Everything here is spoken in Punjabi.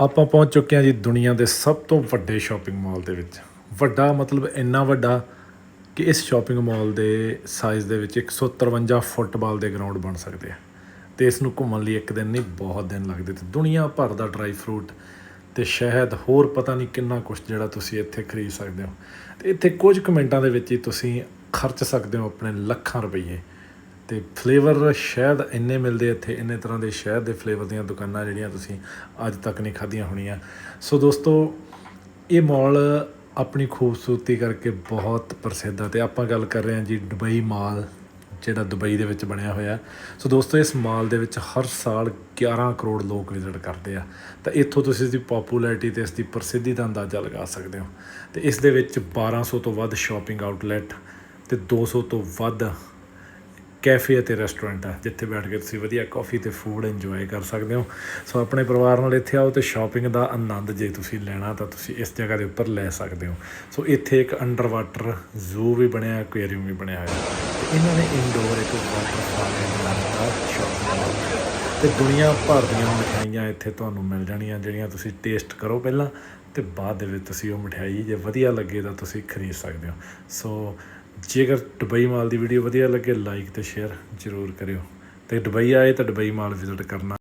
ਆਪਾਂ ਪਹੁੰਚ ਚੁੱਕੇ ਹਾਂ ਜੀ ਦੁਨੀਆ ਦੇ ਸਭ ਤੋਂ ਵੱਡੇ ਸ਼ਾਪਿੰਗ ਮਾਲ ਦੇ ਵਿੱਚ। ਵੱਡਾ ਮਤਲਬ ਇੰਨਾ ਵੱਡਾ ਕਿ ਇਸ ਸ਼ਾਪਿੰਗ ਮਾਲ ਦੇ ਸਾਈਜ਼ ਦੇ ਵਿੱਚ 153 ਫੁੱਟਬਾਲ ਦੇ ਗਰਾਊਂਡ ਬਣ ਸਕਦੇ ਆ। ਤੇ ਇਸ ਨੂੰ ਘੁੰਮਣ ਲਈ ਇੱਕ ਦਿਨ ਨਹੀਂ, ਬਹੁਤ ਦਿਨ ਲੱਗਦੇ ਤੇ ਦੁਨੀਆ ਭਰ ਦਾ ਡਰਾਈ ਫਰੂਟ ਤੇ ਸ਼ਹਿਦ, ਹੋਰ ਪਤਾ ਨਹੀਂ ਕਿੰਨਾ ਕੁਝ ਜਿਹੜਾ ਤੁਸੀਂ ਇੱਥੇ ਖਰੀਦ ਸਕਦੇ ਹੋ। ਤੇ ਇੱਥੇ ਕੁਝ ਕੁ ਮਿੰਟਾਂ ਦੇ ਵਿੱਚ ਹੀ ਤੁਸੀਂ ਖਰਚ ਸਕਦੇ ਹੋ ਆਪਣੇ ਲੱਖਾਂ ਰੁਪਏ ਤੇ ਫਲੇਵਰ ਸ਼ਹਿਦ ਇੰਨੇ ਮਿਲਦੇ ਇੱਥੇ, ਇੰਨੇ ਤਰ੍ਹਾਂ ਦੇ ਸ਼ਹਿਦ ਦੇ ਫਲੇਵਰ ਦੀਆਂ ਦੁਕਾਨਾਂ ਜਿਹੜੀਆਂ ਤੁਸੀਂ ਅੱਜ ਤੱਕ ਨਹੀਂ ਖਾਧੀਆਂ ਹੋਣੀਆਂ। ਸੋ ਦੋਸਤੋ, ਇਹ ਮਾਲ ਆਪਣੀ ਖੂਬਸੂਰਤੀ ਕਰਕੇ ਬਹੁਤ ਪ੍ਰਸਿੱਧ ਹੈ ਤੇ ਆਪਾਂ ਗੱਲ ਕਰ ਰਹੇ ਹਾਂ ਜੀ ਦੁਬਈ ਮਾਲ ਜਿਹੜਾ ਦੁਬਈ ਦੇ ਵਿੱਚ ਬਣਿਆ ਹੋਇਆ। ਸੋ ਦੋਸਤੋ, ਇਸ ਮਾਲ ਦੇ ਵਿੱਚ ਹਰ ਸਾਲ 11 ਕਰੋੜ ਲੋਕ ਵਿਜ਼ਿਟ ਕਰਦੇ ਆ। ਤਾਂ ਇੱਥੋਂ ਤੁਸੀਂ ਇਸ ਦੀ ਪਪੂਲੈਰਿਟੀ ਤੇ ਇਸ ਦੀ ਪ੍ਰਸਿੱਧੀ ਦਾ ਅੰਦਾਜ਼ਾ ਲਗਾ ਸਕਦੇ ਹੋ। ਤੇ ਇਸ ਦੇ ਵਿੱਚ 1200 ਤੋਂ ਵੱਧ ਸ਼ਾਪਿੰਗ ਆਊਟਲੈਟ ਤੇ 200 ਤੋਂ ਵੱਧ ਕੈਫੇ ਅਤੇ ਰੈਸਟੋਰੈਂਟ ਆ, ਜਿੱਥੇ ਬੈਠ ਕੇ ਤੁਸੀਂ ਵਧੀਆ ਕਾਫੀ ਤੇ ਫੂਡ ਇੰਜੋਏ ਕਰ ਸਕਦੇ ਹੋ। ਸੋ ਆਪਣੇ ਪਰਿਵਾਰ ਨਾਲ ਇੱਥੇ ਆਓ ਤੇ ਸ਼ਾਪਿੰਗ ਦਾ ਆਨੰਦ ਜੇ ਤੁਸੀਂ ਲੈਣਾ, ਤਾਂ ਤੁਸੀਂ ਇਸ ਜਗ੍ਹਾ ਦੇ ਉੱਪਰ ਲੈ ਸਕਦੇ ਹੋ। ਸੋ ਇੱਥੇ ਇੱਕ ਅੰਡਰ ਵਾਟਰ ਜ਼ੂ ਵੀ ਬਣਿਆ ਐਕੁਆਰੀਅਮ ਵੀ ਬਣਿਆ ਹੋਇਆ। ਇਹਨਾਂ ਨੇ ਇਨਡੋਰ ਇੱਕ ਵਾਟਰਫਾਲ ਬਣਾਇਆ ਸ਼ਾਪਿੰਗ ਮਾਲ ਤੇ ਦੁਨੀਆ ਭਰ ਦੀਆਂ ਮਠਿਆਈਆਂ ਇੱਥੇ ਤੁਹਾਨੂੰ ਮਿਲ ਜਾਣੀਆਂ, ਜਿਹੜੀਆਂ ਤੁਸੀਂ ਟੇਸਟ ਕਰੋ ਪਹਿਲਾਂ ਤੇ ਬਾਅਦ ਦੇ ਵਿੱਚ ਤੁਸੀਂ ਉਹ ਮਠਿਆਈ ਜੇ ਵਧੀਆ ਲੱਗੇ ਤਾਂ ਤੁਸੀਂ ਖਰੀਦ ਸਕਦੇ ਹੋ। ਸੋ ਜੇਕਰ ਦੁਬਈ ਮਾਲ ਦੀ ਵੀਡੀਓ ਵਧੀਆ ਲੱਗੇ ਲਾਈਕ ਅਤੇ ਸ਼ੇਅਰ ਜ਼ਰੂਰ ਕਰਿਓ। ਅਤੇ ਦੁਬਈ ਆਏ ਤਾਂ ਦੁਬਈ ਮਾਲ ਵਿਜ਼ਿਟ ਕਰਨਾ।